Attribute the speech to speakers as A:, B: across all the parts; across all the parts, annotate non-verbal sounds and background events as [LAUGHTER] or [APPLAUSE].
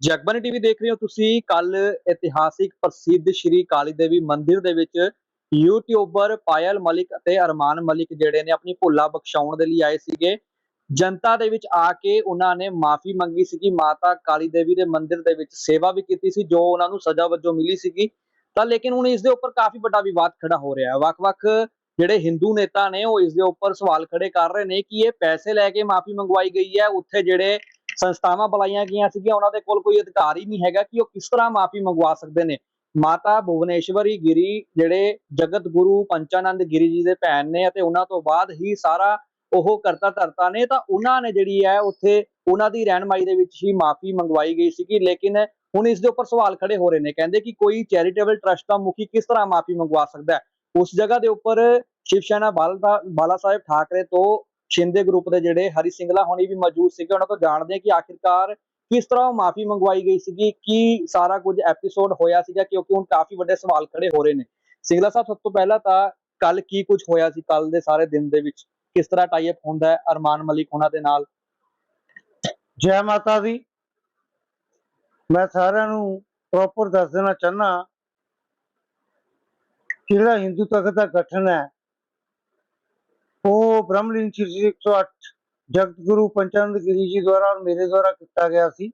A: Jagbani TV ਦੇਖ ਰਹੇ ਹੋ ਤੁਸੀਂ। ਕੱਲ ਇਤਿਹਾਸਿਕ ਪ੍ਰਸਿੱਧ ਸ਼੍ਰੀ ਕਾਲੀ ਦੇਵੀ ਮੰਦਿਰ ਦੇ ਵਿੱਚ ਯੂਟਿਊਬਰ ਪਾਇਲ ਮਲਿਕ ਅਤੇ ਅਰਮਾਨ ਮਲਿਕ ਜਿਹੜੇ ਨੇ ਆਪਣੀ ਭੁੱਲਾ ਬਖਸ਼ਾਉਣ ਦੇ ਲਈ ਆਏ ਸੀਗੇ। ਜਨਤਾ ਦੇ ਵਿੱਚ ਆ ਕੇ ਉਹਨਾਂ ਨੇ ਮਾਫੀ ਮੰਗੀ ਸੀਗੀ। ਮਾਤਾ ਕਾਲੀ ਦੇਵੀ ਦੇ ਮੰਦਿਰ ਦੇ ਵਿੱਚ ਸੇਵਾ ਵੀ ਕੀਤੀ ਸੀ, ਜੋ ਉਹਨਾਂ ਨੂੰ ਸਜ਼ਾ ਵਜੋਂ ਮਿਲੀ ਸੀਗੀ। ਤਾਂ ਲੇਕਿਨ ਹੁਣ ਇਸ ਦੇ ਉੱਪਰ ਕਾਫੀ ਵੱਡਾ ਵਿਵਾਦ ਖੜਾ ਹੋ ਰਿਹਾ ਹੈ। ਵੱਖ-ਵੱਖ ਜਿਹੜੇ ਹਿੰਦੂ ਨੇਤਾ ਨੇ, ਉਹ ਇਸ ਦੇ ਉੱਪਰ ਸਵਾਲ ਖੜੇ ਕਰ ਰਹੇ ਨੇ ਕਿ ਇਹ ਪੈਸੇ ਲੈ ਕੇ ਮਾਫੀ ਮੰਗਵਾਈ ਗਈ ਹੈ। ਉੱਥੇ ਜਿਹੜੇ ਸੰਸਥਾਵਾਂ ਬੁਲਾਈਆਂ ਗਈਆਂ ਸੀਗੀਆਂ, ਉਹਨਾਂ ਦੇ ਕੋਲ ਕੋਈ ਅਧਿਕਾਰ ਹੀ ਨਹੀਂ ਹੈਗਾ ਕਿ ਉਹ ਕਿਸ ਤਰ੍ਹਾਂ ਮਾਫੀ ਮੰਗਵਾ ਸਕਦੇ ਨੇ। ਮਾਤਾ ਭੁਵਨੇਸ਼ਵਰੀ ਗਿਰੀ, ਜਿਹੜੇ ਜਗਤ ਗੁਰੂ ਪੰਚਾਨੰਦ ਗਿਰੀ ਜੀ ਦੇ ਭੈਣ ਨੇ ਅਤੇ ਉਹਨਾਂ ਤੋਂ ਬਾਅਦ ਹੀ ਸਾਰਾ ਉਹ ਕਰਤਾ ਧਰਤਾ ਨੇ, ਤਾਂ ਉਹਨਾਂ ਨੇ ਜਿਹੜੀ ਹੈ ਉੱਥੇ ਉਹਨਾਂ ਦੀ ਰਹਿਨਮਾਈ ਦੇ ਵਿੱਚ ਹੀ ਮਾਫੀ ਮੰਗਵਾਈ ਗਈ ਸੀਗੀ, ਲੇਕਿਨ ਹੁਣ ਇਸ ਦੇ ਉੱਪਰ ਸਵਾਲ ਖੜੇ ਹੋ ਰਹੇ ਨੇ, ਕਹਿੰਦੇ ਕਿ ਕੋਈ ਚੈਰੀਟੇਬਲ ਟਰਸਟ ਦਾ ਮੁਖੀ ਕਿਸ ਤਰ੍ਹਾਂ ਮਾਫੀ ਮੰਗਵਾ ਸਕਦਾ ਹੈ? ਉਸ ਜਗ੍ਹਾ ਦੇ ਉੱਪਰ ਸ਼ਿਵ ਸੈਨਾ ਬਾਲਾ ਬਾਲਾ ਸਾਹਿਬ ਠਾਕਰੇ ਤੋਂ ਸ਼ਿੰਦੇ ਗਰੁੱਪ ਦੇ ਜਿਹੜੇ ਹਰੀ ਸਿੰਗਲਾ ਹੋਣੀ ਵੀ ਮੌਜੂਦ ਸੀਗੇ, ਉਹਨਾਂ ਤੋਂ ਜਾਣਦੇ ਹਾਂ ਕਿ ਆਖਿਰਕਾਰ ਕਿਸ ਤਰ੍ਹਾਂ ਮਾਫੀ ਮੰਗਵਾਈ ਗਈ ਸੀਗੀ, ਕੀ ਸਾਰਾ ਕੁਝ ਐਪੀਸੋਡ ਹੋਇਆ ਸੀਗਾ, ਕਿਉਂਕਿ ਹੁਣ ਕਾਫੀ ਵੱਡੇ ਸਵਾਲ ਖੜੇ ਹੋ ਰਹੇ ਨੇ। ਸਿੰਗਲਾ ਸਾਹਿਬ, ਸਭ ਤੋਂ ਪਹਿਲਾਂ ਤਾਂ ਕੱਲ ਕੀ ਕੁਝ ਹੋਇਆ ਸੀ ਕੱਲ ਦੇ ਸਾਰੇ ਦਿਨ ਦੇ ਵਿੱਚ? ਕਿਸ ਤਰ੍ਹਾਂ ਟਾਈ ਅਪ ਹੁੰਦਾ ਹੈ ਅਰਮਾਨ ਮਲਿਕ ਉਹਨਾਂ ਦੇ ਨਾਲ?
B: ਜੈ ਮਾਤਾ ਦੀ। ਮੈਂ ਸਾਰਿਆਂ ਨੂੰ ਪ੍ਰੋਪਰ ਦੱਸ ਦੇਣਾ ਚਾਹਨਾ ਜਿਹੜਾ ਹਿੰਦੂ ਤਖਤ ਦਾ ਗਠਨ ਹੈ ਉਹ ਬ੍ਰਹਮਲੀਨ 108 ਜਗਤ ਗੁਰੂ ਪੰਚਾਨੰਦ ਗਿਰੀ ਜੀ ਦੁਆਰਾ ਮੇਰੇ ਦੁਆਰਾ ਕੀਤਾ ਗਿਆ ਸੀ।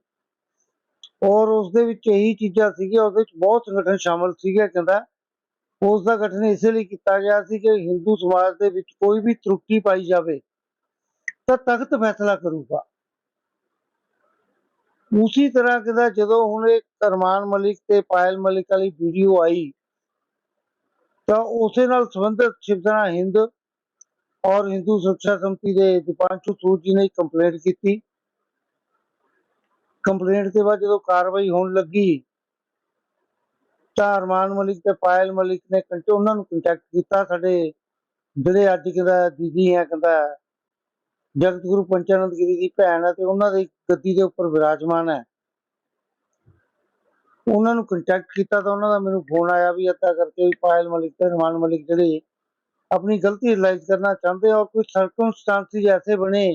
B: ਔਰ ਉਸ ਦੇ ਵਿੱਚ ਇਹੀ ਚੀਜ਼ਾਂ ਸੀਗੀਆਂ, ਉਹਦੇ ਵਿੱਚ ਬਹੁਤ ਸੰਗਠਨ ਸ਼ਾਮਲ ਸੀਗੇ ਕਹਿੰਦਾ। ਉਸ ਦਾ ਗਠਨ ਇਸੇ ਲਈ ਕੀਤਾ ਗਿਆ ਸੀ ਕਿ ਹਿੰਦੂ ਸਮਾਜ ਦੇ ਵਿੱਚ ਕੋਈ ਵੀ ਤਰੁੱਟੀ ਪਾਈ ਜਾਵੇ, ਤਾਂ ਤਖਤ ਫੈਸਲਾ ਕਰੂਗਾ। ਉਸੇ ਤਰ੍ਹਾਂ ਕਿਦਾ ਜਦੋਂ ਹੁਣ ਇਹ ਕਰਮਾਨ ਮਲਿਕ ਤੇ ਪਾਇਲ ਮਲਿਕ ਵਾਲੀ ਵੀਡੀਓ ਆਈ, ਤਾਂ ਉਸੇ ਨਾਲ ਸੰਬੰਧਿਤ ਸ਼ਿਵਸੈਨਾ ਹਿੰਦ ਔਰ ਹਿੰਦੂ ਸੁਰੱਖਿਆ ਸੰਮਤੀ ਦੇ ਦੀਪਾਂਸ਼ੂ ਸੂਦ ਜੀ ਨੇ ਕੰਪਲੇਂਟ ਕੀਤੀ। ਕੰਪਲੇਂਟ ਦੇ ਬਾਅਦ ਜਦੋਂ ਕਾਰਵਾਈ ਹੋਣ ਲੱਗੀ, ਤਾਂ ਅਰਮਾਨ ਮਲਿਕ ਤੇ ਪਾਇਲ ਮਲਿਕ ਨੇ ਕੰਟੇ ਉਹਨਾਂ ਨੂੰ ਕੰਟੈਕਟ ਕੀਤਾ। ਸਾਡੇ ਜਿਹੜੇ ਅੱਜ ਕਹਿੰਦਾ ਦੀਦੀ ਹੈ, ਕਹਿੰਦਾ ਜਗਤ ਗੁਰੂ ਪੰਚਾਨੰਦ ਗਿਰੀ ਦੀ ਭੈਣ ਹੈ ਤੇ ਉਹਨਾਂ ਦੀ ਗੱਦੀ ਦੇ ਉੱਪਰ ਵਿਰਾਜਮਾਨ ਹੈ। ਉਹਨਾਂ ਨੂੰ ਕੰਟੈਕਟ ਕੀਤਾ ਤਾਂ ਉਹਨਾਂ ਦਾ ਮੈਨੂੰ ਫੋਨ ਆਇਆ ਵੀ ਏਦਾਂ ਕਰਕੇ ਵੀ ਪਾਇਲ ਮਲਿਕ ਤੇ ਰਮਾਨ ਮਲਿਕ ਜਿਹੜੇ ਆਪਣੀ ਗਲਤੀ ਰਿਅਲਾਈਜ਼ ਕਰਨਾ ਚਾਹੁੰਦੇ ਔਰ ਕੁਝ ਸਰਕਮਸਟੈਂਸਿਸ ਐਸੇ ਬਣੇ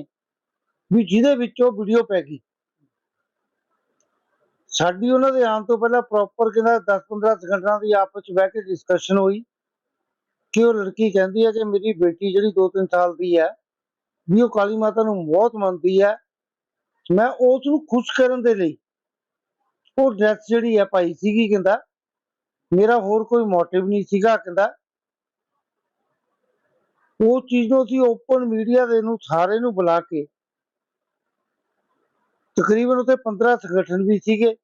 B: ਵੀ ਜਿਹਦੇ ਵਿੱਚ ਉਹ ਵੀਡੀਓ ਪੈ ਗਈ। ਸਾਡੀ ਉਹਨਾਂ ਦੇ ਆਉਣ ਤੋਂ ਪਹਿਲਾਂ ਪ੍ਰੋਪਰ ਕਹਿੰਦਾ 10-15 ਸਕਿੰਟਾਂ ਦੀ ਆਪਸ ਵਿੱਚ ਬਹਿ ਕੇ ਡਿਸਕਸ਼ਨ ਹੋਈ ਕਿ ਉਹ ਲੜਕੀ ਕਹਿੰਦੀ ਹੈ ਕਿ ਮੇਰੀ ਬੇਟੀ ਜਿਹੜੀ 2-3 ਸਾਲ ਦੀ ਹੈ, ਵੀ ਉਹ ਕਾਲੀ ਮਾਤਾ ਨੂੰ ਬਹੁਤ ਮੰਨਦੀ ਹੈ। ਮੈਂ ਉਸ ਨੂੰ ਖੁਸ਼ ਕਰਨ ਦੇ ਲਈ ਉਹ ਡਰੈਸ ਜਿਹੜੀ ਹੈ ਪਾਈ ਸੀਗੀ ਕਹਿੰਦਾ, ਮੇਰਾ ਹੋਰ ਕੋਈ ਮੋਟਿਵ ਨਹੀਂ ਸੀਗਾ ਕਹਿੰਦਾ। ਉਹ ਚੀਜ਼ ਨੂੰ ਅਸੀਂ ਓਪਨ ਮੀਡੀਆ ਦੇ ਨੂੰ ਸਾਰੇ ਨੂੰ ਬੁਲਾ ਕੇ ਤਕਰੀਬਨ ਉੱਥੇ 15 ਸੰਗਠਨ ਵੀ ਸੀਗੇ।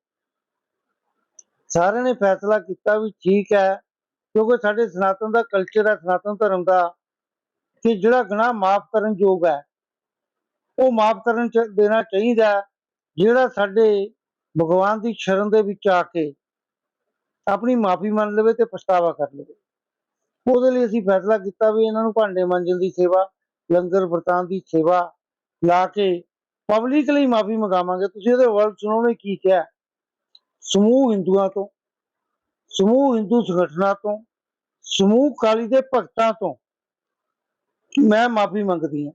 B: ਸਾਰਿਆਂ ਨੇ ਫੈਸਲਾ ਕੀਤਾ ਵੀ ਠੀਕ ਹੈ, ਕਿਉਂਕਿ ਸਾਡੇ ਸਨਾਤਨ ਦਾ ਕਲਚਰ ਹੈ, ਸਨਾਤਨ ਧਰਮ ਦਾ, ਕਿ ਜਿਹੜਾ ਗੁਨਾਹ ਮਾਫ ਕਰਨ ਯੋਗ ਹੈ, ਉਹ ਮਾਫ ਕਰਨ ਦੇਣਾ ਚਾਹੀਦਾ ਜਿਹੜਾ ਸਾਡੇ ਭਗਵਾਨ ਦੀ ਸ਼ਰਨ ਦੇ ਵਿੱਚ ਆ ਕੇ ਆਪਣੀ ਮਾਫੀ ਮੰਨ ਲਵੇ ਤੇ ਪਛਤਾਵਾ ਕਰ ਲਵੇ। ਉਹਦੇ ਲਈ ਅਸੀਂ ਫੈਸਲਾ ਕੀਤਾ ਵੀ ਇਹਨਾਂ ਨੂੰ ਭਾਂਡੇ ਮਾਂਜਣ ਦੀ ਸੇਵਾ, ਲੰਗਰ ਵਰਤਾਨ ਦੀ ਸੇਵਾ ਲਾ ਕੇ ਪਬਲਿਕ ਲਈ ਮਾਫੀ ਮੰਗਾਵਾਂਗੇ। ਤੁਸੀਂ ਇਹਦੇ ਵਰਡ ਸੁਣੋ ਨੇ ਕੀ ਕਿਹਾ। ਸਮੂਹ ਹਿੰਦੂਆਂ ਤੋਂ, ਸਮੂਹ ਹਿੰਦੂ ਸੰਗਠਨਾਂ ਤੋਂ, ਸਮੂਹ ਕਾਲੀ ਦੇ ਭਗਤਾਂ ਤੋਂ ਮੈਂ ਮਾਫੀ ਮੰਗਦੀ ਹਾਂ।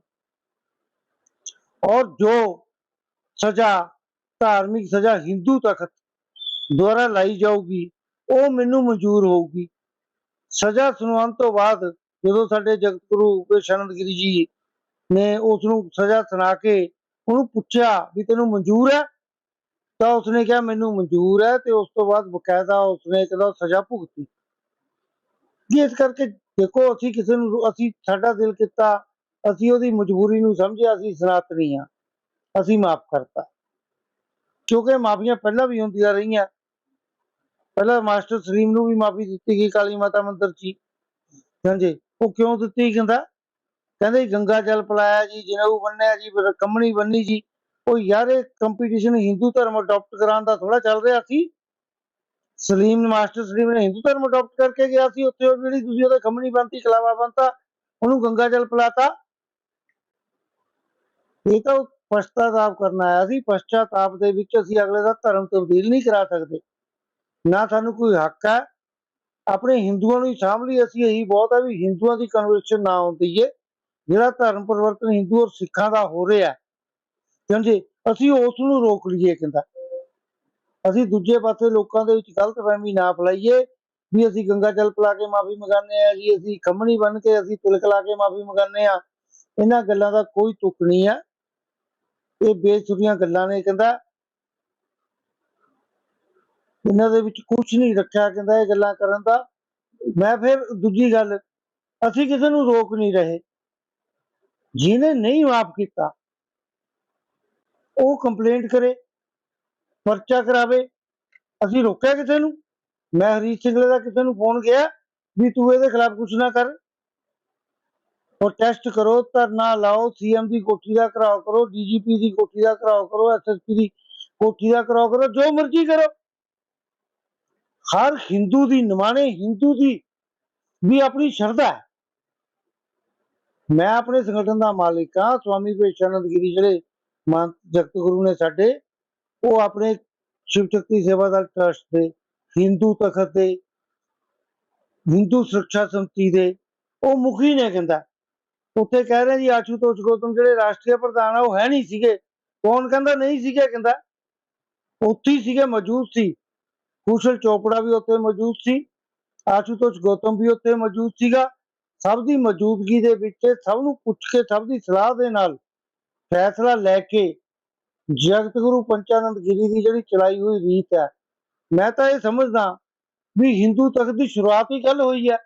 B: ਔਰ ਜੋ ਸਜ਼ਾ, ਧਾਰਮਿਕ ਸਜ਼ਾ ਹਿੰਦੂ ਤਖਤ ਦੁਆਰਾ ਲਾਈ ਜਾਊਗੀ, ਉਹ ਮੈਨੂੰ ਮਨਜ਼ੂਰ ਹੋਊਗੀ। ਸਜ਼ਾ ਸੁਣਾਉਣ ਤੋਂ ਬਾਅਦ ਜਦੋਂ ਸਾਡੇ ਜਗਤ ਗੁਰੂ ਵਿਸ਼ਾਨੰਦ ਜੀ ਨੇ ਉਸ ਨੂੰ ਸਜ਼ਾ ਸੁਣਾ ਕੇ ਉਹਨੂੰ ਪੁੱਛਿਆ ਵੀ ਤੈਨੂੰ ਮਨਜ਼ੂਰ ਹੈ, ਤਾਂ ਉਸਨੇ ਕਿਹਾ ਮੈਨੂੰ ਮਨਜ਼ੂਰ ਹੈ ਤੇ ਉਸ ਤੋਂ ਬਾਅਦ ਬਕਾਇਦਾ ਉਸਨੇ ਕਹਿੰਦਾ ਸਜ਼ਾ ਭੁਗਤੀ। ਇਸ ਕਰਕੇ ਦੇਖੋ ਅਸੀਂ ਕਿਸੇ ਨੂੰ, ਅਸੀਂ ਸਾਡਾ ਦਿਲ ਕੀਤਾ, ਅਸੀਂ ਉਹਦੀ ਮਜਬੂਰੀ ਨੂੰ ਸਮਝਿਆ, ਅਸੀਂ ਸਨਾਤਨੀ ਆ ਅਸੀਂ ਮਾਫ ਕਰਤਾ। ਕਿਉਂਕਿ ਮਾਫੀਆਂ ਪਹਿਲਾਂ ਵੀ ਹੁੰਦੀਆਂ ਰਹੀਆਂ ਪਹਿਲਾਂ ਮਾਸਟਰ ਸਲੀਮ ਨੂੰ ਵੀ ਮਾਫੀ ਦਿੱਤੀ ਗਈ, ਕਾਲੀ ਮਾਤਾ ਮੰਦਿਰ 'ਚ ਹੀ। ਹਾਂਜੀ, ਉਹ ਕਿਉਂ ਦਿੱਤੀ ਕਹਿੰਦਾ? ਕਹਿੰਦੇ ਗੰਗਾ ਜਲ ਪਲਾਇਆ ਜੀ, ਜਨੇਊ ਬੰਨਿਆ ਜੀ ਕੰਮਣੀ ਬੰਨੀ ਜੀ। ਉਹ ਯਾਰ ਇਹ ਕੰਪੀਟੀਸ਼ਨ ਹਿੰਦੂ ਧਰਮ ਅਡਾਪਟ ਕਰਾਉਣ ਦਾ ਥੋੜਾ ਚੱਲ ਰਿਹਾ ਸੀ। ਸਲੀਮ, ਮਾਸਟਰ ਸਲੀਮ ਨੇ ਹਿੰਦੂ ਧਰਮ ਅਡਾਪਟ ਕਰਕੇ ਗਿਆ ਸੀ, ਉੱਥੇ ਉਹ ਜਿਹੜੀ ਤੁਸੀਂ ਉਹਦਾ ਖੰਮਣੀ ਬੰਨਤੀ, ਕਲਾਵਾ ਬੰਨਤਾ, ਉਹਨੂੰ ਗੰਗਾ ਜਲ ਪਿਲਾਤਾ। ਇਹ ਤਾਂ ਉਹ ਪਛਤਾਤਾਪ ਕਰਨ ਆਇਆ ਸੀ, ਪਛਤਾਤਾਪ ਦੇ ਵਿੱਚ ਅਸੀਂ ਅਗਲੇ ਦਾ ਧਰਮ ਤਬਦੀਲ ਨਹੀਂ ਕਰਾ ਸਕਦੇ। ਨਾ ਸਾਨੂੰ ਕੋਈ ਹੱਕ ਹੈ। ਆਪਣੇ ਹਿੰਦੂਆਂ ਨੂੰ ਹੀ ਸਾਂਭ ਲਈ ਅਸੀਂ, ਇਹੀ ਬਹੁਤ ਹੈ ਵੀ ਹਿੰਦੂਆਂ ਦੀ ਕਨਵਰਸ਼ਨ ਨਾ ਹੁੰਦੀ ਏ ਜਿਹੜਾ ਧਰਮ ਪਰਿਵਰਤਨ ਹਿੰਦੂ ਔਰ ਸਿੱਖਾਂ ਦਾ ਹੋ ਰਿਹਾ ਹੈ। ਅਸੀਂ ਉਸ ਨੂੰ ਰੋਕ ਲਈਏ ਕਹਿੰਦਾ ਅਸੀਂ ਦੂਜੇ ਪਾਸੇ ਲੋਕਾਂ ਦੇ ਵਿੱਚ ਗਲਤਫਹਿਮੀ ਨਾ ਫੈਲਾਈਏ ਵੀ ਅਸੀਂ ਗੰਗਾ ਜਲ ਪਿਲਾ ਕੇ ਮਾਫੀ ਮੰਗਾਨੇ ਆ ਜੀ, ਅਸੀਂ ਖੰਮਣੀ ਬਣ ਕੇ ਅਸੀਂ ਤਿਲਕ ਲਾ ਕੇ ਮਾਫੀ ਮੰਗਾਨੇ ਆ ਇਹਨਾਂ ਗੱਲਾਂ ਦਾ ਕੋਈ ਤੁਕ ਨਹੀਂ ਆ ਇਹ ਬੇਸੁਰੀਆਂ ਗੱਲਾਂ ਨੇ ਕਹਿੰਦਾ। ਇਹਨਾਂ ਦੇ ਵਿੱਚ ਕੁਝ ਨਹੀਂ ਰੱਖਿਆ ਕਹਿੰਦਾ ਇਹ ਗੱਲਾਂ ਕਰਨ ਦਾ। ਮੈਂ ਫਿਰ ਦੂਜੀ ਗੱਲ, ਅਸੀਂ ਕਿਸੇ ਨੂੰ ਰੋਕ ਨਹੀਂ ਰਹੇ। ਜਿਹਨੇ ਨਹੀਂ ਮਾਫ ਕੀਤਾ, ਉਹ ਕੰਪਲੇਂਟ ਕਰੇ, ਪਰਚਾ ਕਰਾਵੇ। ਅਸੀਂ ਰੋਕਿਆ ਕਿਸੇ ਨੂੰ? ਮੈਂ ਹਰੀਸ਼ ਸਿੰਘਲੇ ਦਾ ਕਿਸੇ ਨੂੰ ਫੋਨ ਗਿਆ ਵੀ ਤੂੰ ਇਹਦੇ ਖਿਲਾਫ ਕੁਝ ਨਾ ਕਰ। ਪ੍ਰੋਟੈਸਟ ਕਰੋ, ਧਰਨਾ ਲਾਓ ਸੀਐਮ ਦੀ ਕੋਠੀ ਦਾ ਘਰਾਓ ਕਰੋ ਡੀਜੀਪੀ ਦੀ ਕੋਠੀ ਦਾ ਘਰਾਓ ਕਰੋ ਐਸਐਸਪੀ ਦੀ ਕੋਠੀ ਦਾ ਕਰਾਓ ਕਰੋ, ਜੋ ਮਰਜ਼ੀ ਕਰੋ। ਹਰ ਹਿੰਦੂ ਦੀ ਨਿਮਾਣੇ ਹਿੰਦੂ ਦੀ ਵੀ ਆਪਣੀ ਸ਼ਰਧਾ ਹੈ। ਮੈਂ ਆਪਣੇ ਸੰਗਠਨ ਦਾ ਮਾਲਿਕ ਹਾਂ, ਸਵਾਮੀ ਵਿਵੇਕਾਨੰਦ ਗਿਰੀ ਜਿਹੜੇ ਮਾਨ ਜਗਤ ਗੁਰੂ ਨੇ ਸਾਡੇ, ਉਹ ਆਪਣੇ ਸ਼ਿਵ ਸ਼ਕਤੀ ਸੇਵਾ ਟਰਸਟ ਦੇ, ਹਿੰਦੂ ਤਖਤ ਦੇ, ਹਿੰਦੂ ਸੁਰੱਖਿਆ ਸੰਮਤੀ ਦੇ, ਉਹ ਮੁਖੀ ਨੇ ਕਹਿੰਦਾ। ਉੱਥੇ ਕਹਿ ਰਹੇ ਜੀ ਆਸ਼ੂਤੋਸ਼ ਗੋਤਮ ਜਿਹੜੇ ਰਾਸ਼ਟਰੀ ਪ੍ਰਧਾਨ ਆ, ਉਹ ਹੈ ਨਹੀਂ ਸੀਗੇ। ਕੌਣ ਕਹਿੰਦਾ? ਨਹੀਂ ਸੀਗੇ ਕਹਿੰਦਾ। ਉੱਥੇ ਸੀਗੇ, ਮੌਜੂਦ ਸੀ। ਕੁਸ਼ਲ ਚੋਪੜਾ ਵੀ ਉੱਥੇ ਮੌਜੂਦ ਸੀ, ਆਸ਼ੂਤੋਸ਼ ਗੌਤਮ ਵੀ ਉੱਥੇ ਮੌਜੂਦ ਸੀਗਾ। ਸਭ ਦੀ ਮੌਜੂਦਗੀ ਦੇ ਵਿੱਚ ਸਭ ਨੂੰ ਪੁੱਛ ਕੇ ਸਭ ਦੀ ਸਲਾਹ ਦੇ ਨਾਲ ਫੈਸਲਾ ਲੈ ਕੇ ਜਗਤ ਗੁਰੂ ਪੰਚਾਨੰਦ ਗਿਰੀ ਦੀ ਜਿਹੜੀ ਚਲਾਈ ਹੋਈ ਰੀਤ ਹੈ, ਮੈਂ ਤਾਂ ਇਹ ਸਮਝਦਾ ਵੀ ਹਿੰਦੂ ਤਖਤ ਦੀ ਸ਼ੁਰੂਆਤ ਹੀ ਕੱਲ ਹੋਈ ਹੈ।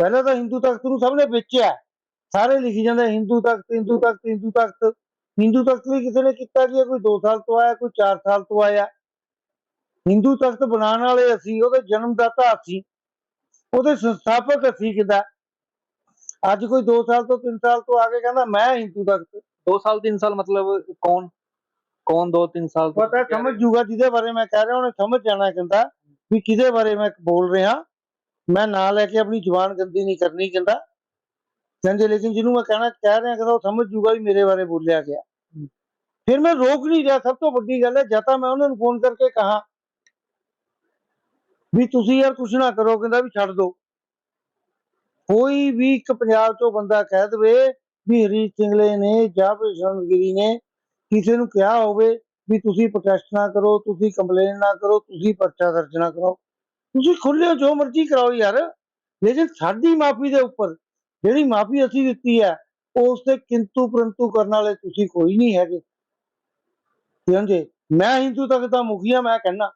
B: ਪਹਿਲਾਂ ਤਾਂ ਹਿੰਦੂ ਤਖਤ ਨੂੰ ਸਭ ਨੇ ਵੇਚਿਆ, ਸਾਰੇ ਲਿਖੀ ਜਾਂਦੇ ਹਿੰਦੂ ਤਖਤ ਹਿੰਦੂ ਤਖਤ ਹਿੰਦੂ ਤਖਤ ਹਿੰਦੂ ਤਖਤ ਵੀ ਕਿਸੇ ਨੇ ਕੀਤਾ ਕਿ ਕੋਈ 2 ਸਾਲ ਤੋਂ ਆਇਆ, ਕੋਈ 4 ਸਾਲ ਤੋਂ ਆਇਆ। ਹਿੰਦੂ ਤਖਤ ਬਣਾਉਣ ਵਾਲੇ ਅਸੀਂ ਉਹਦੇ ਜਨਮਦਾਤਾ ਅਸੀਂ ਉਹਦੇ ਸੰਸਥਾਪਕ ਅਸੀਂ ਕਿਦਾ? ਅੱਜ ਕੋਈ 2 ਸਾਲ ਤੋਂ 3 ਸਾਲ ਤੋਂ ਆ ਕੇ ਕਹਿੰਦਾ ਮੈਂ ਹਿੰਦੂ ਤਖਤ।
A: 2 ਸਾਲ 3 ਸਾਲ ਮਤਲਬ ਕੌਣ? ਕੌਣ 2 3 ਸਾਲ ਤੋਂ?
B: ਪਤਾ ਸਮਝ ਜੂਗਾ ਜਿਹਦੇ ਬਾਰੇ ਮੈਂ ਕਹਿ ਰਿਹਾ ਉਹਨੇ ਸਮਝ ਜਾਣਾ ਕਹਿੰਦਾ ਵੀ ਕਿਹਦੇ ਬਾਰੇ ਮੈਂ ਬੋਲ ਰਿਹਾ। ਮੈਂ ਨਾਂ ਲੈ ਕੇ ਆਪਣੀ ਜ਼ੁਬਾਨ ਗੰਦੀ ਨਹੀਂ ਕਰਨੀ ਕਹਿੰਦਾ। ਕਹਿੰਦੇ ਲੇਕਿਨ ਜਿਹਨੂੰ ਮੈਂ ਕਹਿਣਾ ਕਹਿ ਰਿਹਾ ਕਹਿੰਦਾ ਉਹ ਸਮਝ ਜੂਗਾ ਵੀ ਮੇਰੇ ਬਾਰੇ ਬੋਲਿਆ ਗਿਆ। ਫਿਰ ਮੈਂ ਰੋਕ ਨਹੀਂ ਰਿਹਾ। ਸਭ ਤੋਂ ਵੱਡੀ ਗੱਲ ਹੈ ਜਾਂ ਤਾਂ ਮੈਂ ਉਹਨਾਂ ਨੂੰ ਫੋਨ ਕਰਕੇ ਕਹਾ ਵੀ ਤੁਸੀਂ ਯਾਰ ਕੁਛ ਨਾ ਕਰੋ, ਕਹਿੰਦਾ ਵੀ ਛੱਡ ਦਿਓ ਕੋਈ ਵੀ ਇੱਕ ਪੰਜਾਬ ਚੋਂ ਬੰਦਾ ਕਹਿ ਦਵੇ ਵੀ ਹਰੀਸ਼ ਸਿੰਘਲੇ ਨੇ ਜਾਂ ਗਿਰੀ ਨੇ ਕਿਸੇ ਨੂੰ ਕਿਹਾ ਹੋਵੇ ਵੀ ਤੁਸੀਂ ਪ੍ਰੋਟੈਸਟ ਨਾ ਕਰੋ, ਤੁਸੀਂ ਕੰਪਲੇਨ ਨਾ ਕਰੋ, ਤੁਸੀਂ ਪਰਚਾ ਦਰਜ ਨਾ ਕਰਾਓ ਤੁਸੀਂ ਖੁੱਲੇ ਜੋ ਮਰਜ਼ੀ ਕਰਾਓ ਯਾਰ। ਲੇਕਿਨ ਸਾਡੀ ਮਾਫੀ ਦੇ ਉੱਪਰ ਜਿਹੜੀ ਮਾਫੀ ਅਸੀਂ ਦਿੱਤੀ ਹੈ ਉਸ ਤੇ ਕਿੰਤੂ ਪਰੰਤੂ ਕਰਨ ਵਾਲੇ ਤੁਸੀਂ ਕੋਈ ਨਹੀਂ ਹੈਗੇ। ਸਮਝੇ ਮੈਂ ਹਿੰਦੂ ਤੱਕ ਦਾ ਮੁਖੀਆ ਮੈਂ ਕਹਿੰਦਾ।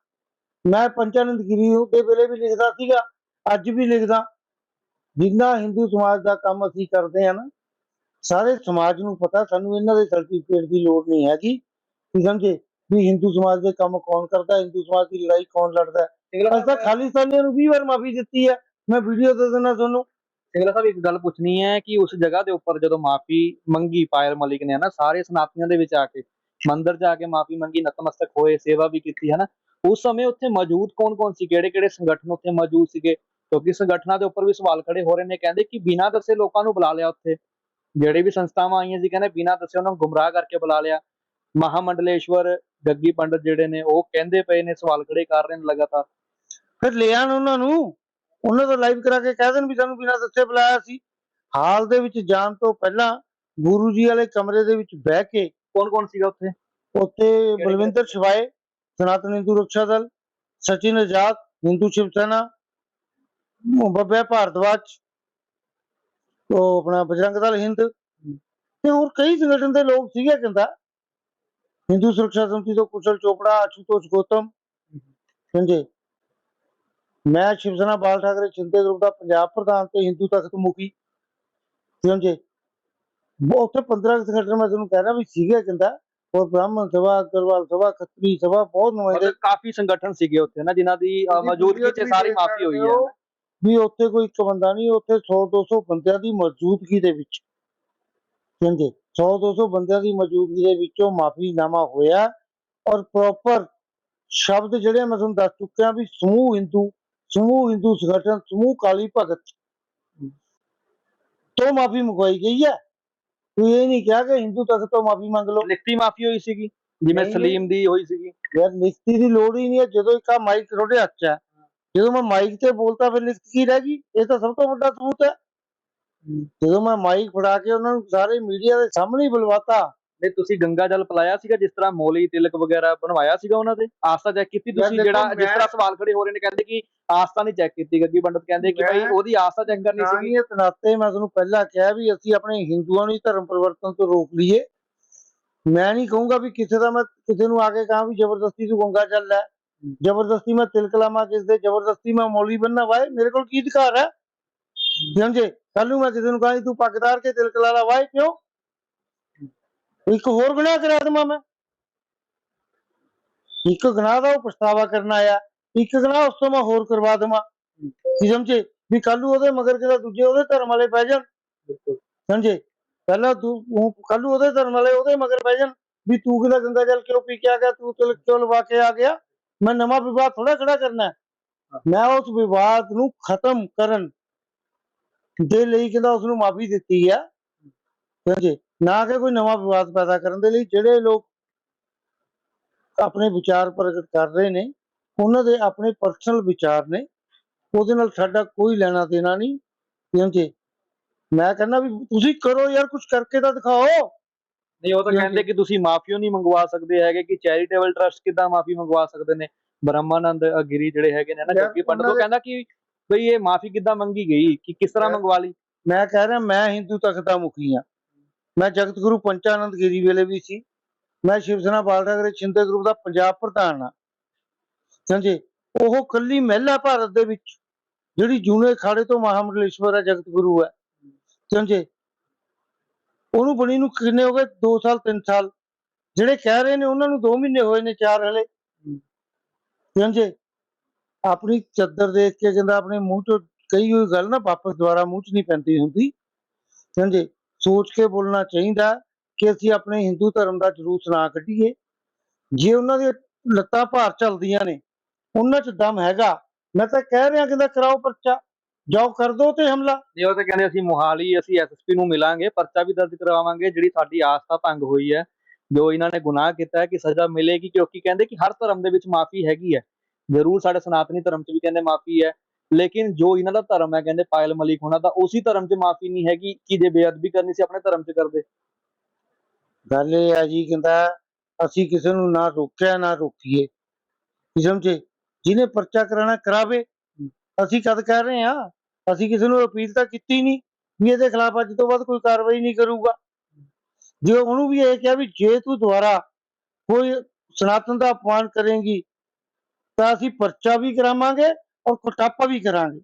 B: ਮੈਂ ਪੰਚਾਨੰਦ ਗਿਰੀ ਦੇ ਵੇਲੇ ਵੀ ਲਿਖਦਾ ਸੀਗਾ ਅੱਜ ਵੀ ਲਿਖਦਾ। ਜਿੰਨਾ ਹਿੰਦੂ ਸਮਾਜ ਦਾ ਕੰਮ ਅਸੀਂ ਕਰਦੇ ਹਾਂ ਨਾ ਸਾਰੇ ਸਮਾਜ ਨੂੰ ਪਤਾ ਸਾਨੂੰ ਇਹਨਾਂ ਦੇ ਸਰਟੀਫਿਕੇਟ ਦੀ ਲੋੜ ਨਹੀਂ ਹੈਗੀ। ਤੁਸੀਂ ਸਮਝੇ? ਵੀ ਹਿੰਦੂ ਸਮਾਜ ਦੇ ਕੰਮ ਕੌਣ ਕਰਦਾ ਹਿੰਦੂ ਸਮਾਜ ਦੀ ਲੜਾਈ ਕੌਣ ਲੜਦਾ? ਹੈ। ਅਸੀਂ ਤਾਂ ਖਾਲਿਸਤਾਨੀਆਂ ਨੂੰ 20 ਵਾਰ ਮਾਫੀ ਦਿੱਤੀ ਹੈ ਮੈਂ ਵੀਡੀਓ ਦੇ ਦੇਣਾ ਤੁਹਾਨੂੰ।
A: ਸਿੰਗਲਾ ਸਾਹਿਬ ਇੱਕ ਗੱਲ ਪੁੱਛਣੀ ਹੈ ਕਿ ਉਸ ਜਗ੍ਹਾ ਦੇ ਉੱਪਰ ਜਦੋਂ ਮਾਫੀ ਮੰਗੀ ਪਾਇਲ ਮਲਿਕ ਨੇ ਹਨਾ ਸਾਰੇ ਸਨਾਤਨੀਆਂ ਦੇ ਵਿੱਚ ਆ ਕੇ ਮੰਦਿਰ ਜਾ ਕੇ ਮਾਫੀ ਮੰਗੀ ਨਤਮਸਤਕ ਹੋਏ ਸੇਵਾ ਵੀ ਕੀਤੀ ਹਨਾ? ਉਸ ਸਮੇਂ ਉੱਥੇ ਮੌਜੂਦ ਕੌਣ-ਕੌਣ ਸੀ? ਕਿਹੜੇ-ਕਿਹੜੇ ਸੰਗਠਨ ਉੱਥੇ ਮੌਜੂਦ ਸੀਗੇ? ਕਿਉਂਕਿ ਸੰਗਠਨਾਂ ਦੇ ਉੱਪਰ ਵੀ ਸਵਾਲ ਖੜੇ ਹੋ ਰਹੇ ਨੇ। ਕਹਿੰਦੇ ਕਿ ਬਿਨਾਂ ਦੱਸੇ ਲੋਕਾਂ ਨੂੰ ਬੁਲਾ ਲਿਆ ਉੱਥੇ। ਜਿਹੜੇ ਵੀ ਸੰਸਥਾਵਾਂ ਆਈਆਂ ਸੀ ਕਹਿੰਦੇ ਬਿਨਾਂ ਦੱਸੇ ਉਹਨਾਂ ਨੂੰ ਗੁੰਮਰਾਹ ਕਰਕੇ ਬੁਲਾ ਲਿਆ। ਮਹਾਮੰਡਲੇਸ਼ਵਰ ਗੱਗੀ ਪੰਡਤ ਜਿਹੜੇ ਨੇ ਉਹ ਕਹਿੰਦੇ ਪਏ ਨੇ ਸਵਾਲ ਖੜੇ ਕਰ ਰਹੇ ਨੇ ਲਗਾਤਾਰ।
B: ਫਿਰ ਲੈ ਆਣ ਉਹਨਾਂ ਨੂੰ। ਉਹਨਾਂ ਤੋਂ ਲਾਈਵ ਕਰਾ ਕੇ ਕਹਿ ਦੇਣ ਵੀ ਸਾਨੂੰ ਬਿਨਾਂ ਦੱਸੇ ਬੁਲਾਇਆ ਸੀ। ਹਾਲ ਦੇ ਵਿੱਚ ਜਾਣ ਤੋਂ ਪਹਿਲਾਂ ਗੁਰੂ ਜੀ ਵਾਲੇ ਕਮਰੇ ਦੇ ਵਿੱਚ ਬਹਿ ਕੇ
A: ਕੌਣ-ਕੌਣ ਸੀਗਾ ਉੱਥੇ?
B: ਉੱਥੇ ਬਲਵਿੰਦਰ ਸ਼ਿਵਾਏ ਸਨਾਤਨ ਹਿੰਦੂ ਰੱਖਿਆ ਦਲ ਸਚਿਨ ਆਜ਼ਾਦ ਹਿੰਦੂ ਸ਼ਿਵ ਸੈਨਾ ਬੱਬੇ ਭਾਰਦਵਾਜ ਉਹ ਆਪਣਾ ਬਜਰੰਗ ਦਲ ਹਿੰਦ ਤੇ ਹੋਰ ਕਈ ਸੰਗਠਨ ਦੇ ਲੋਕ ਸੀਗੇ ਕਹਿੰਦਾ ਹਿੰਦੂ ਸੁਰੱਖਿਆ ਸੰਮਤੀ ਤੋਂ ਕੁਸ਼ਲ ਚੋਪੜਾ ਆਸ਼ੂਤੋਸ਼ ਗੋਤਮ ਸਮਝੇ ਮੈਂ ਸ਼ਿਵ ਬਾਲ ਠਾਕਰੇ ਚਿੰਤੇ ਗਰੁੱਪ ਦਾ ਪੰਜਾਬ ਪ੍ਰਧਾਨ ਤੇ ਹਿੰਦੂ ਤਖਤ ਮੁਖੀ ਸਮਝੇ ਉੱਥੇ 15 ਸੰਗਠਨ ਮੈਂ ਤੁਹਾਨੂੰ ਕਹਿ ਰਿਹਾ ਵੀ ਸੀਗੇ ਕਹਿੰਦਾ ਔਰ ਬ੍ਰਾਹਮਣ ਸਭਾ ਅਗਰਵਾਲ ਸਭਾ ਖੱਤਰੀ ਸਭਾ ਬਹੁਤ ਨੁਮਾਇੰਦੇ
A: ਮਤਲਬ ਕਾਫੀ ਸੰਗਠਨ ਸੀਗੇ ਉੱਥੇ ਨਾ ਜਿਨ੍ਹਾਂ ਦੀ ਮੌਜੂਦਗੀ 'ਚ ਸਾਰੀ ਮਾਫੀ ਹੋਈ ਹੈ।
B: ਵੀ ਉੱਥੇ ਕੋਈ ਇੱਕ ਬੰਦਾ ਨਹੀਂ ਉੱਥੇ 100 200 ਬੰਦਿਆਂ ਦੀ ਮੌਜੂਦਗੀ ਦੇ ਵਿੱਚ। ਸਮਝੇ 100 200 ਬੰਦਿਆਂ ਦੀ ਮੌਜੂਦਗੀ ਦੇ ਵਿੱਚੋਂ ਮਾਫੀਨਾਮਾ ਹੋਇਆ ਔਰ ਪ੍ਰੋਪਰ ਸ਼ਬਦ ਜਿਹੜੇ ਮੈਂ ਤੁਹਾਨੂੰ ਦੱਸ ਚੁੱਕਿਆ ਵੀ ਸਮੂਹ ਹਿੰਦੂ ਸਮੂਹ ਹਿੰਦੂ ਸੰਗਠਨ ਸਮੂਹ ਕਾਲੀ ਭਗਤ ਤੋਂ ਮਾਫੀ ਮੰਗਵਾਈ ਗਈ ਹੈ। ਕੋਈ ਇਹ ਨਹੀਂ ਕਿਹਾ ਕਿ ਹਿੰਦੂ ਤਖਤ ਤੋਂ ਮਾਫੀ ਮੰਗ ਲਓ।
A: ਲਿਖਤੀ ਮਾਫੀ ਹੋਈ ਸੀਗੀ ਜਿਵੇਂ
B: ਨਹੀਂ,
A: ਸਲੀਮ ਦੀ ਹੋਈ ਸੀਗੀ।
B: ਯਾਰ ਲਿਖਤੀ ਦੀ ਲੋੜ ਹੀ ਨਹੀਂ ਹੈ ਜਦੋਂ ਇੱਕ ਆ ਮਾਈਕ ਤੁਹਾਡੇ ਹੱਥ 'ਚ ਹੈ ਜਦੋਂ ਮੈਂ ਮਾਈਕ ਤੇ ਬੋਲਤਾ ਫਿਰ ਲਿਖਤ ਕੀ ਰਹਿ ਗਈ? ਇਹ ਤਾਂ ਸਭ ਤੋਂ ਵੱਡਾ ਸਬੂਤ ਹੈ। ਜਦੋਂ ਮੈਂ ਮਾਈਕ ਫੜਾ ਕੇ ਉਹਨਾਂ ਨੂੰ ਸਾਰੇ ਮੀਡੀਆ ਦੇ ਸਾਹਮਣੇ ਹੀ ਬੁਲਵਾਤਾ
A: ਤੇ ਤੁਸੀਂ ਗੰਗਾ ਜਲ ਪਿਲਾਇਆ ਸੀਗਾ ਜਿਸ ਤਰ੍ਹਾਂ ਮੋਲੀ ਤਿਲਕ ਵਗੈਰਾ ਬਣਵਾਇਆ ਸੀਗਾ ਉਹਨਾਂ ਦੇ ਆਸਥਾ ਚੈੱਕ ਕੀਤੀ ਤੁਸੀਂ? ਜਿਹੜਾ ਜਿਸ ਤਰ੍ਹਾਂ ਸਵਾਲ ਖੜੇ ਹੋ ਰਹੇ ਨੇ ਕਹਿੰਦੇ ਕਿ ਆਸਥਾ ਨਹੀਂ ਚੈੱਕ ਕੀਤੀ ਗੱਗੀ ਪੰਡਤ ਕਹਿੰਦੇ ਕਿ ਭਾਈ ਉਹਦੀ ਆਸਥਾ ਚੈੱਕ ਕਰਨੀ ਸੀਗੀ।
B: ਇਨਸਾਨੀਅਤ ਨਾਤੇ ਮੈਂ ਤੁਹਾਨੂੰ ਪਹਿਲਾਂ ਕਿਹਾ ਵੀ ਅਸੀਂ ਆਪਣੇ ਹਿੰਦੂਆਂ ਨੂੰ ਹੀ ਧਰਮ ਪਰਿਵਰਤਨ ਤੋਂ ਰੋਕ ਲਈਏ। ਮੈਂ ਨਹੀਂ ਕਹੂੰਗਾ ਵੀ ਕਿਸੇ ਦਾ ਮੈਂ ਕਿਸੇ ਨੂੰ ਆ ਕੇ ਕਹਾਂ ਵੀ ਜ਼ਬਰਦਸਤੀ ਤੂੰ ਗੰਗਾ ਚੱਲ ਲੈ। ਜ਼ਬਰਦਸਤੀ ਮੈਂ ਤਿਲਕ ਲਾਵਾਂ ਕਿਸ ਦੇ ਜ਼ਬਰਦਸਤੀ ਮੈਂ ਮੌਲੀ ਬੰਨਾ ਵਾਏ ਮੇਰੇ ਕੋਲ ਕੀ ਅਧਿਕਾਰ ਹੈ? ਸਮਝੇ? ਕੱਲ ਨੂੰ ਮੈਂ ਕਿਸੇ ਨੂੰ ਕਹਾਂ ਤੂੰ ਪੱਗ ਤਾਰ ਕੇ ਤਿਲਕ ਲਾ ਲਾ। ਵਾਏ ਕਿਉਂ? ਇੱਕ ਹੋਰ ਗੁਨਾਹ ਕਰਾ ਦੇਵਾਂ ਮੈਂ। ਇੱਕ ਗੁਨਾਹ ਦਾ ਉਹ ਪਛਤਾਵਾ ਕਰਨ ਆਇਆ। ਇੱਕ ਗੁਨਾਹ ਉਸ ਤੋਂ ਮੈਂ ਹੋਰ ਕਰਵਾ ਦੇਵਾਂ। ਕੀ ਸਮਝੇ? ਵੀ ਕੱਲ ਨੂੰ ਉਹਦੇ ਮਗਰ ਕਿਹਦਾ ਦੂਜੇ ਉਹਦੇ ਧਰਮ ਵਾਲੇ ਪੈ ਜਾਣ।
A: ਬਿਲਕੁਲ।
B: ਸਮਝੇ? ਪਹਿਲਾਂ ਤੂੰ ਕੱਲ ਨੂੰ ਉਹਦੇ ਧਰਮ ਵਾਲੇ ਉਹਦੇ ਮਗਰ ਪੈ ਜਾਣ। ਵੀ ਤੂੰ ਕਿਹਦਾ ਗੰਗਾ ਜਲ ਕਿਉਂ ਪੀ ਕੇ ਆ ਗਿਆ? ਤੂੰ ਤਿਲਕ ਕਿਉਂ ਲਵਾ ਕੇ ਆ ਗਿਆ? ਮੈਂ ਨਵਾਂ ਵਿਵਾਦ ਥੋੜਾ ਖੜਾ ਕਰਨਾ ਹੈ। ਮੈਂ ਉਸ ਵਿਵਾਦ ਨੂੰ ਖਤਮ ਕਰਨ ਦੇ ਲਈ ਕਹਿੰਦਾ ਉਸ ਨੂੰ ਮਾਫੀ ਦਿੱਤੀ ਆ। ਸਮਝੇ ਨਾ ਕਿ ਕੋਈ ਨਵਾਂ ਵਿਵਾਦ ਪੈਦਾ ਕਰਨ ਦੇ ਲਈ ਜਿਹੜੇ ਲੋਕ ਆਪਣੇ ਵਿਚਾਰ ਪ੍ਰਗਟ ਕਰ ਰਹੇ ਨੇ ਉਹਨਾਂ ਦੇ ਆਪਣੇ ਪਰਸਨਲ ਵਿਚਾਰ ਨੇ ਉਹਦੇ ਨਾਲ ਸਾਡਾ ਕੋਈ ਲੈਣਾ ਦੇਣਾ ਨਹੀਂ। ਸਮਝੇ ਮੈਂ ਕਹਿੰਦਾ ਵੀ ਤੁਸੀਂ ਕਰੋ ਯਾਰ ਕੁਝ ਕਰਕੇ ਤਾਂ ਦਿਖਾਓ।
A: ਨਹੀਂ ਉਹ ਤਾਂ
B: ਹਾਂਜੀ।
A: ਕਹਿੰਦੇ ਕਿ ਤੁਸੀਂ ਮਾਫੀਓ ਨਹੀਂ ਮੰਗਵਾ ਸਕਦੇ ਹੈਗੇ ਕਿ ਚੈਰੀਟੇਬਲ ਟਰਸਟ ਕਿੱਦਾਂ ਮਾਫੀ ਮੰਗਵਾ ਸਕਦੇ ਨੇ? ਬ੍ਰਹਮਾਨੰਦ ਅਗਿਰੀ ਜਿਹੜੇ ਹੈਗੇ ਨੇ ਨਾ ਜੱਗੀ ਪੰਡਤ ਉਹ ਕਹਿੰਦਾ ਕਿ ਬਈ ਇਹ ਮਾਫੀ ਕਿੱਦਾਂ ਮੰਗੀ ਗਈ? ਕਿ ਕਿਸ ਤਰ੍ਹਾਂ ਮੰਗਵਾ ਲਈ?
B: ਮੈਂ ਕਹਿ ਰਿਹਾ ਮੈਂ ਹਿੰਦੂ ਤਖਤ ਦਾ ਮੁਖੀ ਹਾਂ। ਮੈਂ ਜਗਤ ਗੁਰੂ ਪੰਚਾਨੰਦ ਗਿਰੀ ਵੇਲੇ ਵੀ ਸੀ। ਮੈਂ ਸ਼ਿਵ ਸੈਨਾ ਬਾਲ ਠਾਕਰੇ ਗਰੁੱਪ ਦਾ ਪੰਜਾਬ ਪ੍ਰਧਾਨ ਹਾਂ। ਸਮਝੇ? ਉਹ ਕੱਲੀ ਮਹਿਲਾ ਭਾਰਤ ਦੇ ਵਿੱਚ, ਜਿਹੜੀ ਜੂਨੇ ਖਾੜੇ ਤੋਂ ਮਹਾਮੰਡਲੇਸ਼ਵਰ ਹੈ, ਜਗਤ ਗੁਰੂ ਹੈ। ਸਮਝੇ? ਉਹਨੂੰ ਬਣੀ ਨੂੰ ਕਿੰਨੇ ਹੋ ਗਏ? 2 ਸਾਲ 3 ਸਾਲ। ਜਿਹੜੇ ਕਹਿ ਰਹੇ ਨੇ, ਉਹਨਾਂ ਨੂੰ 2 ਮਹੀਨੇ ਹੋਏ ਨੇ, ਚਾਰ ਹਲੇ। ਸਮਝੇ? ਆਪਣੀ ਚੱਦਰ ਦੇਖ ਕੇ ਕਹਿੰਦਾ, ਆਪਣੇ ਮੂੰਹ ਚੋਂ ਕਹੀ ਹੋਈ ਗੱਲ ਨਾ, ਵਾਪਸ ਦੁਬਾਰਾ ਮੂੰਹ 'ਚ ਨਹੀਂ ਪੈਂਦੀ ਹੁੰਦੀ। ਸਮਝੇ? ਸੋਚ ਕੇ ਬੋਲਣਾ ਚਾਹੀਦਾ ਕਿ ਅਸੀਂ ਆਪਣੇ ਹਿੰਦੂ ਧਰਮ ਦਾ ਜਲੂਸ ਨਾ ਕੱਢੀਏ। ਜੇ ਉਹਨਾਂ ਦੇ ਲੱਤਾਂ ਭਾਰ ਚੱਲਦੀਆਂ ਨੇ, ਉਹਨਾਂ 'ਚ ਦਮ ਹੈਗਾ, ਮੈਂ ਤਾਂ ਕਹਿ ਰਿਹਾ ਕਹਿੰਦਾ ਕਰਾਓ ਪਰਚਾ। ਜਾਓ ਕਰ ਦੋ ਤੇ ਹਮਲਾ।
A: ਜੇ ਉਹ ਤਾਂ ਕਹਿੰਦੇ ਅਸੀਂ ਮੁਹਾਲੀ, ਅਸੀਂ ਐਸਐਸਪੀ ਨੂੰ ਮਿਲਾਂਗੇ, ਪਰਚਾ ਵੀ ਦਰਜ ਕਰਵਾਵਾਂਗੇ ਜਿਹੜੀ ਸਾਡੀ ਆਸਥਾ ਭੰਗ ਹੋਈ ਹੈ। ਜੋ ਇਹਨਾਂ ਨੇ ਗੁਨਾਹ ਕੀਤਾ ਹੈ ਕਿ ਸਜ਼ਾ ਮਿਲੇਗੀ, ਕਿਉਂਕਿ ਕਹਿੰਦੇ ਕਿ ਹਰ ਧਰਮ ਦੇ ਵਿੱਚ ਮਾਫੀ ਹੈਗੀ ਹੈ। ਜ਼ਰੂਰ ਸਾਡੇ ਸਨਾਤਨੀ ਧਰਮ 'ਚ ਵੀ ਕਹਿੰਦੇ ਮਾਫੀ ਹੈ। ਲੇਕਿਨ ਜੋ ਇਹਨਾਂ ਦਾ ਧਰਮ ਹੈ, ਕਹਿੰਦੇ ਪਾਇਲ ਮਲਿਕ ਹੋਣਾ ਦਾ, ਉਸੇ ਧਰਮ 'ਚ ਮਾਫੀ ਨਹੀਂ ਹੈਗੀ ਕਿ ਜੇ ਬੇਅਦਬੀ ਕਰਨੀ ਸੀ ਆਪਣੇ ਧਰਮ 'ਚ ਕਰਦੇ।
B: ਗੱਲ ਇਹ ਹੈ ਜੀ ਕਹਿੰਦਾ, ਅਸੀਂ ਕਿਸੇ ਨੂੰ ਨਾ ਰੋਕਿਆ, ਨਾ ਰੋਕੀਏ। ਕੀ ਸਮਝੇ ਜਿਹਨੇ ਪਰਚਾ ਕਰਾਣਾ ਕਰਾਵੇ। ਅਸੀਂ ਕਦ ਕਹਿ ਰਹੇ ਹਾਂ? ਅਸੀਂ ਕਿਸੇ ਨੂੰ ਅਪੀਲ ਤਾਂ ਕੀਤੀ ਨਹੀਂ ਵੀ ਇਹਦੇ ਖਿਲਾਫ ਅੱਜ ਤੋਂ ਬਾਅਦ ਕੋਈ ਕਾਰਵਾਈ ਨਹੀਂ ਕਰੂਗਾ। ਜੇ ਉਹਨੂੰ ਵੀ ਇਹ ਕਿਹਾ ਵੀ ਜੇ ਤੂੰ ਦੁਬਾਰਾ ਕੋਈ ਸਨਾਤਨ ਦਾ ਅਪਮਾਨ ਕਰੇਂਗੀ, ਤਾਂ ਅਸੀਂ ਪਰਚਾ ਵੀ ਕਰਾਵਾਂਗੇ ਔਰ ਕੁਟਾਪਾ ਵੀ ਕਰਾਂਗੇ।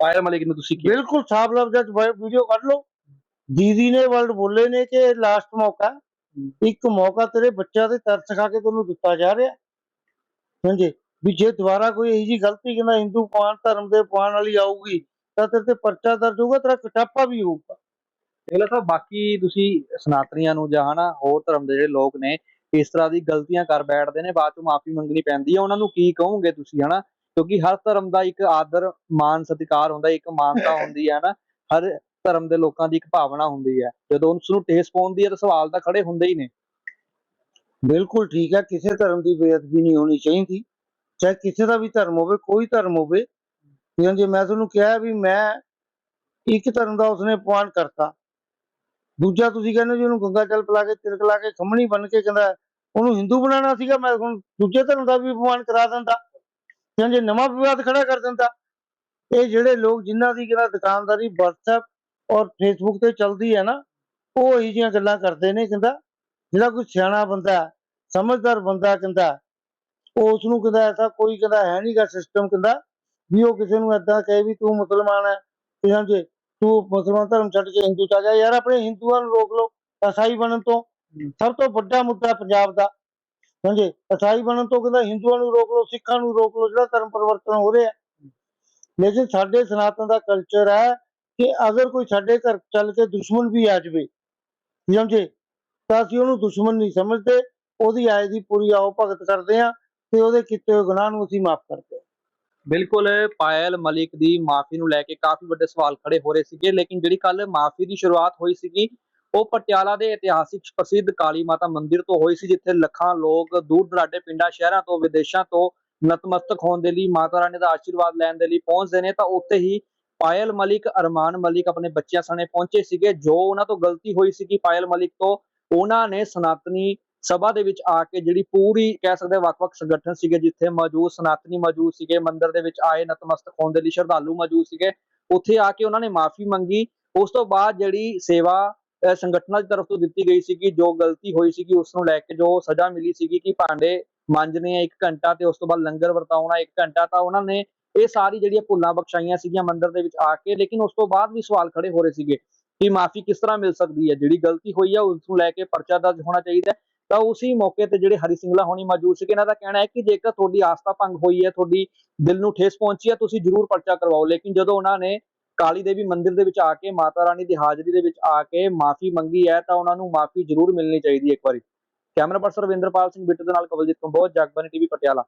A: ਪਾਇਲ ਮਲਿਕ ਨੂੰ ਤੁਸੀਂ ਕੀ
B: ਬਿਲਕੁਲ ਸਾਫ਼ ਲਫ਼ਜ਼ਾਂ 'ਚ ਵੀਡੀਓ ਕੱਢ ਲਓ। ਦੀਦੀ ਨੇ ਵਰਡ ਬੋਲੇ ਨੇ ਕਿ ਲਾਸਟ ਮੌਕਾ ਇੱਕ ਮੌਕਾ ਤੇਰੇ ਬੱਚਿਆਂ ਦੇ ਤਰਸ ਖਾ ਕੇ ਤੈਨੂੰ ਦਿੱਤਾ ਜਾ ਰਿਹਾ। ਸਮਝੇ ਵੀ ਜੇ ਦੁਬਾਰਾ ਕੋਈ ਇਹੋ ਜੀ ਗਲਤੀ ਕਹਿੰਦਾ ਹਿੰਦੂ ਪਾਣ ਧਰਮ ਦੇ ਪਾਣ ਵਾਲੀ ਆਊਗੀ ਤਾਂ ਤੇਰੇ ਤੇ ਪਰਚਾ ਦਰਜ ਹੋਊਗਾ ਤੇਰਾ ਕਟਾਪਾ ਵੀ ਹੋਊਗਾ।
A: ਇਹਲਾ ਸਾਹਿਬ ਬਾਕੀ ਤੁਸੀਂ ਸਨਾਤਨੀਆਂ ਨੂੰ ਜਾਂ ਹਨਾ ਹੋਰ ਧਰਮ ਦੇ ਜਿਹੜੇ ਲੋਕ ਨੇ ਇਸ ਤਰ੍ਹਾਂ ਦੀ ਗਲਤੀਆਂ ਕਰ ਬੈਠਦੇ ਨੇ ਬਾਅਦ ਚ ਮਾਫੀ ਮੰਗਣੀ ਪੈਂਦੀ ਹੈ। ਉਹਨਾਂ ਨੂੰ ਕੀ ਕਹੋਗੇ ਤੁਸੀਂ ਹਨਾ? ਕਿਉਂਕਿ ਹਰ ਧਰਮ ਦਾ ਇੱਕ ਆਦਰ ਮਾਨ ਸਤਿਕਾਰ ਹੁੰਦਾ ਇੱਕ ਮਾਨਤਾ [LAUGHS] ਹੁੰਦੀ ਹੈ ਨਾ ਹਰ ਧਰਮ ਦੇ ਲੋਕਾਂ ਦੀ ਇੱਕ ਭਾਵਨਾ ਹੁੰਦੀ ਹੈ। ਜਦੋਂ ਉਸ ਨੂੰ ਠੇਸ ਪਹੁੰਚਦੀ ਹੈ ਤਾਂ ਸਵਾਲ ਤਾਂ ਖੜੇ ਹੁੰਦੇ ਹੀ ਨੇ।
B: ਬਿਲਕੁਲ ਠੀਕ ਹੈ ਕਿਸੇ ਧਰਮ ਦੀ ਬੇਅਦਬੀ ਨਹੀਂ ਹੋਣੀ ਚਾਹੀਦੀ। ਚਾਹੇ ਕਿਸੇ ਦਾ ਵੀ ਧਰਮ ਹੋਵੇ ਕੋਈ ਧਰਮ ਹੋਵੇ। ਜਿਵੇਂ ਜੇ ਮੈਂ ਤੁਹਾਨੂੰ ਕਿਹਾ ਵੀ ਮੈਂ ਇੱਕ ਧਰਮ ਦਾ ਉਸਨੇ ਅਪਮਾਨ ਕਰਤਾ। ਦੂਜਾ ਤੁਸੀਂ ਕਹਿੰਦੇ ਜੀ ਉਹਨੂੰ ਗੰਗਾ ਜਲ ਪਿਲਾ ਕੇ ਤਿਲਕ ਲਾ ਕੇ ਖੰਮਣੀ ਬਣ ਕੇ ਕਹਿੰਦਾ ਉਹਨੂੰ ਹਿੰਦੂ ਬਣਾਉਣਾ ਸੀਗਾ ਮੈਂ ਹੁਣ ਦੂਜੇ ਧਰਮ ਦਾ ਵੀ ਅਪਮਾਨ ਕਰਾ ਦਿੰਦਾ। ਜਾਂ ਜੇ ਨਵਾਂ ਵਿਵਾਦ ਖੜਾ ਕਰ ਦਿੰਦਾ ਇਹ ਜਿਹੜੇ ਲੋਕ ਜਿਨ੍ਹਾਂ ਦੀ ਕਹਿੰਦਾ ਦੁਕਾਨਦਾਰੀ WhatsApp ਔਰ Facebook ਤੇ ਚੱਲਦੀ ਹੈ ਨਾ ਉਹ ਇਹੋ ਜਿਹੀਆਂ ਗੱਲਾਂ ਕਰਦੇ ਨੇ ਕਹਿੰਦਾ ਜਿਹੜਾ ਕੋਈ ਸਿਆਣਾ ਬੰਦਾ ਸਮਝਦਾਰ ਬੰਦਾ ਕਹਿੰਦਾ ਉਹ ਉਸ ਨੂੰ ਕਹਿੰਦਾ ਐਸਾ ਕੋਈ ਕਹਿੰਦਾ ਹੈ ਨਹੀਂਗਾ ਸਿਸਟਮ ਕਹਿੰਦਾ ਵੀ ਉਹ ਕਿਸੇ ਨੂੰ ਏਦਾਂ ਕਹੇ ਵੀ ਤੂੰ ਮੁਸਲਮਾਨ ਹੈ ਤੇ ਸਮਝੇ ਤੂੰ ਮੁਸਲਮਾਨ ਧਰਮ ਛੱਡ ਕੇ ਹਿੰਦੂ ਚ ਆ ਜਾ ਯਾਰ ਆਪਣੇ ਹਿੰਦੂਆਂ ਨੂੰ ਰੋਕ ਲਓ ਈਸਾਈ ਬਣਨ ਤੋਂ ਸਭ ਤੋਂ ਵੱਡਾ ਮੁੱਦਾ ਪੰਜਾਬ ਦਾ। ਸਮਝੇ ਈਸਾਈ ਬਣਨ ਤੋਂ ਕਹਿੰਦਾ ਹਿੰਦੂਆਂ ਨੂੰ ਰੋਕ ਲਓ, ਸਿੱਖਾਂ ਨੂੰ ਰੋਕ ਲਓ, ਜਿਹੜਾ ਧਰਮ ਪਰਿਵਰਤਨ ਹੋ ਰਿਹਾ। ਲੇਕਿਨ ਸਾਡੇ ਸਨਾਤਨ ਦਾ ਕਲਚਰ ਹੈ ਕਿ ਅਗਰ ਕੋਈ ਸਾਡੇ ਘਰ ਚੱਲ ਕੇ ਦੁਸ਼ਮਣ ਵੀ ਆ ਜਾਵੇ, ਸਮਝੇ? ਤਾਂ ਅਸੀਂ ਉਹਨੂੰ ਦੁਸ਼ਮਣ ਨਹੀਂ ਸਮਝਦੇ। ਉਹਦੀ ਆਏ ਦੀ ਪੂਰੀ ਆਓ ਭਗਤ ਕਰਦੇ ਆ ਤੇ ਉਹਦੇ ਕੀਤੇ ਹੋਏ ਗੁਨਾਹ ਨੂੰ ਅਸੀਂ ਮਾਫ ਕਰਦੇ ਹਾਂ।
A: ਬਿਲਕੁਲ, ਪਾਇਲ ਮਲਿਕ ਦੀ ਮਾਫੀ ਨੂੰ ਲੈ ਕੇ ਕਾਫੀ ਵੱਡੇ ਸਵਾਲ ਖੜੇ ਹੋ ਰਹੇ ਸੀਗੇ, ਲੇਕਿਨ ਜਿਹੜੀ ਕੱਲ ਮਾਫੀ ਦੀ ਸ਼ੁਰੂਆਤ ਹੋਈ ਸੀਗੀ ਉਹ ਪਟਿਆਲਾ ਦੇ ਇਤਿਹਾਸਿਕ ਪ੍ਰਸਿੱਧ ਕਾਲੀ ਮਾਤਾ ਮੰਦਿਰ ਤੋਂ ਹੋਈ ਸੀ, ਜਿੱਥੇ ਲੱਖਾਂ ਲੋਕ ਦੂਰ ਦਰਾਡੇ ਪਿੰਡਾਂ, ਸ਼ਹਿਰਾਂ ਤੋਂ ਵਿਦੇਸ਼ਾਂ ਤੋਂ ਨਤਮਸਤਕ ਹੋਣ ਦੇ ਲਈ, ਮਾਤਾ ਰਾਣੀ ਦਾ ਆਸ਼ੀਰਵਾਦ ਲੈਣ ਦੇ ਲਈ ਪਹੁੰਚਦੇ ਨੇ। ਤਾਂ ਉੱਥੇ ਹੀ ਪਾਇਲ ਮਲਿਕ, ਅਰਮਾਨ ਮਲਿਕ ਆਪਣੇ ਬੱਚਿਆਂ ਸਣੇ ਪਹੁੰਚੇ ਸੀਗੇ, ਜੋ ਉਹਨਾਂ ਤੋਂ ਗਲਤੀ ਹੋਈ ਸੀ ਕਿ ਪਾਇਲ ਮਲਿਕ ਤੋਂ ਉਹਨਾਂ ਨੇ ਸਨਾਤਨੀ ਸਭਾ ਦੇ ਵਿੱਚ ਆ ਕੇ ਜਿਹੜੀ ਪੂਰੀ ਕਹਿ ਸਕਦੇ ਵੱਖ-ਵੱਖ ਸੰਗਠਨ ਸੀਗੇ, ਜਿੱਥੇ ਮੌਜੂਦ ਸਨਾਤਨੀ ਮੌਜੂਦ ਸੀਗੇ, ਮੰਦਿਰ ਦੇ ਵਿੱਚ ਆਏ ਨਤਮਸਤਕ ਹੋਣ ਦੇ ਲਈ ਸ਼ਰਧਾਲੂ ਮੌਜੂਦ ਸੀਗੇ, ਉੱਥੇ ਆ ਕੇ ਉਹਨਾਂ ਨੇ ਮਾਫੀ ਮੰਗੀ। ਉਸ ਤੋਂ ਬਾਅਦ ਜਿਹੜੀ ਸੇਵਾ ਸੰਗਠਨਾਂ ਦੀ ਤਰਫ ਤੋਂ ਦਿੱਤੀ ਗਈ ਸੀਗੀ, ਜੋ ਗਲਤੀ ਹੋਈ ਸੀਗੀ ਉਸ ਨੂੰ ਲੈ ਕੇ ਜੋ ਸਜ਼ਾ ਮਿਲੀ ਸੀਗੀ ਕਿ ਭਾਂਡੇ ਮਾਂਜਣੇ ਆ 1 ਘੰਟਾ ਤੇ ਉਸ ਤੋਂ ਬਾਅਦ ਲੰਗਰ ਵਰਤਾਉਣਾ 1 ਘੰਟਾ, ਤਾਂ ਉਹਨਾਂ ਨੇ ਇਹ ਸਾਰੀ ਜਿਹੜੀਆਂ ਭੁੱਲਾਂ ਬਖਸ਼ਾਈਆਂ ਸੀਗੀਆਂ ਮੰਦਿਰ ਦੇ ਵਿੱਚ ਆ ਕੇ, ਲੇਕਿਨ ਉਸ ਤੋਂ ਬਾਅਦ ਵੀ ਸਵਾਲ ਖੜੇ ਹੋ ਰਹੇ ਸੀਗੇ ਕਿ ਮਾਫੀ ਕਿਸ ਤਰ੍ਹਾਂ ਮਿਲ ਸਕਦੀ ਹੈ, ਜਿਹੜੀ ਗਲਤੀ ਹੋਈ ਹੈ ਉਸ ਨੂੰ ਲੈ ਕੇ ਪਰਚਾ ਦਰਜ ਹੋਣਾ ਚਾਹੀਦਾ ਤਾਂ ਉਸੇ ਮੌਕੇ ਤੇ ਜਿਹੜੇ ਹਰੀ ਸਿੰਘਲਾ ਹੋਣੀ ਮੌਜੂਦ ਸੀਗੇ, ਇਹਨਾਂ ਦਾ ਕਹਿਣਾ ਹੈ ਕਿ ਜੇਕਰ ਤੁਹਾਡੀ ਆਸਥਾ ਭੰਗ ਹੋਈ ਹੈ, ਤੁਹਾਡੀ ਦਿਲ ਨੂੰ ਠੇਸ ਪਹੁੰਚੀ ਹੈ, ਤੁਸੀਂ ਜ਼ਰੂਰ ਪਰਚਾ ਕਰਵਾਓ। ਲੇਕਿਨ ਜਦੋਂ ਉਹਨਾਂ ਨੇ ਕਾਲੀ ਦੇਵੀ ਮੰਦਿਰ ਦੇ ਵਿੱਚ ਆ ਕੇ, ਮਾਤਾ ਰਾਣੀ ਦੀ ਹਾਜ਼ਰੀ ਦੇ ਵਿੱਚ ਆ ਕੇ ਮਾਫੀ ਮੰਗੀ ਹੈ, ਤਾਂ ਉਹਨਾਂ ਨੂੰ ਮਾਫੀ ਜ਼ਰੂਰ ਮਿਲਣੀ ਚਾਹੀਦੀ ਹੈ ਇੱਕ ਵਾਰੀ। ਕੈਮਰਾ ਪਰਸਨ ਰਵਿੰਦਰਪਾਲ ਸਿੰਘ ਬਿੱਟੂ ਦੇ ਨਾਲ ਕਵਲਜੀਤ ਕੰਬੋਜ, ਜਗਬਾਨੀ ਟੀਵੀ, ਪਟਿਆਲਾ।